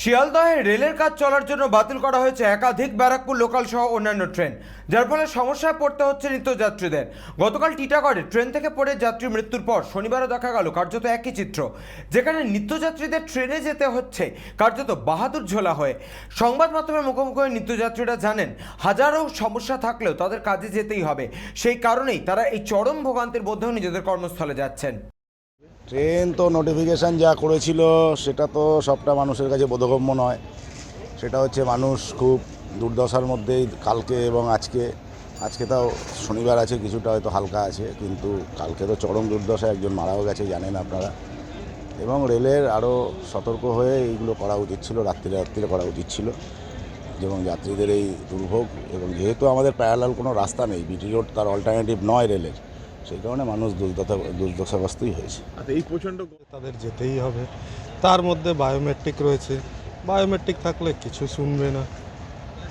শিয়ালদহে রেলের কাজ চলার জন্য বাতিল করা হয়েছে একাধিক ব্যারাকপুর লোকাল সহ অন্যান্য ট্রেন, যার ফলে সমস্যায় পড়তে হচ্ছে নিত্যযাত্রীদের। গতকাল টিটাগড়ে ট্রেন থেকে পড়ে যাত্রী মৃত্যুর পর শনিবারও দেখা গেল কার্যত একই চিত্র, যেখানে নিত্যযাত্রীদের ট্রেনে যেতে হচ্ছে, কার্যত বাহাদুর ঝোলা হয়ে। সংবাদ মাধ্যমের মুখোমুখি হয়ে নিত্যযাত্রীরা জানেন, হাজারো সমস্যা থাকলেও তাদের কাজে যেতেই হবে। সেই কারণেই তারা এই চরম ভোগান্তির মধ্যেও নিজেদের কর্মস্থলে যাচ্ছেন। ট্রেন তো নোটিফিকেশান যা করেছিল, সেটা তো সবটা মানুষের কাছে বোধগম্য নয়। সেটা হচ্ছে মানুষ খুব দুর্দশার মধ্যেই কালকে এবং আজকে আজকে তাও শনিবার আছে, কিছুটা হয়তো হালকা আছে, কিন্তু কালকে তো চরম দুর্দশা একজন মারাও গেছে, জানেন আপনারা। এবং রেলের আরও সতর্ক হয়ে এইগুলো করা উচিত ছিল রাত্রিরে রাত্রিরে করা উচিত ছিল। এবং যাত্রীদের এই দুর্ভোগ, এবং যেহেতু আমাদের প্যারালাল কোনো রাস্তা নেই বিটি রোড তার অল্টারনেটিভ নয় রেলের। সেই কারণে মানুষ দুর্দশা দুর্দশাগ্রস্তই হয়েছে। আর এই প্রচণ্ড তাদের যেতেই হবে। তার মধ্যে বায়োমেট্রিক রয়েছে। বায়োমেট্রিক থাকলে কিছু শুনবে না।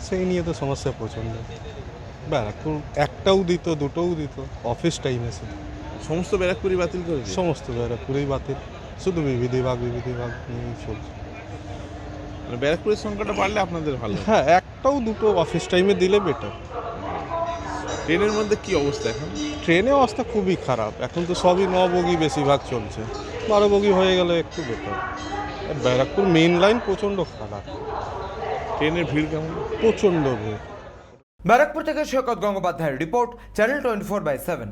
সেই নিয়ে তো সমস্যা প্রচণ্ড। ব্যারাকপুর একটাও দিত দুটোও দিত। অফিস টাইমে শুধু। সমস্ত ব্যারাকপুরি বাতিল করেছে সমস্ত ব্যারাকপুরেই বাতিল। শুধু বিবিধিবাগ বিবিধিবাগ নিয়েই চলছে। মানে ব্যারাকপুরের সংখ্যাটা বাড়লে আপনাদের ভালো। হ্যাঁ একটাও দুটো অফিস টাইমে দিলে বেটার ট্রেনের মধ্যে কি অবস্থা এখন? ট্রেনে অবস্থা খুবই খারাপ। এখন তো সবই ন বগি বেশিরভাগ চলছে। বারো বগি হয়ে গেলে একটু বেটার ব্যারাকপুর মেন লাইন প্রচণ্ড খারাপ। ট্রেনের ভিড় কেমন? প্রচণ্ড ভিড়। ব্যারাকপুর থেকে সৈকত গঙ্গোপাধ্যায়ের report channel twenty four by seven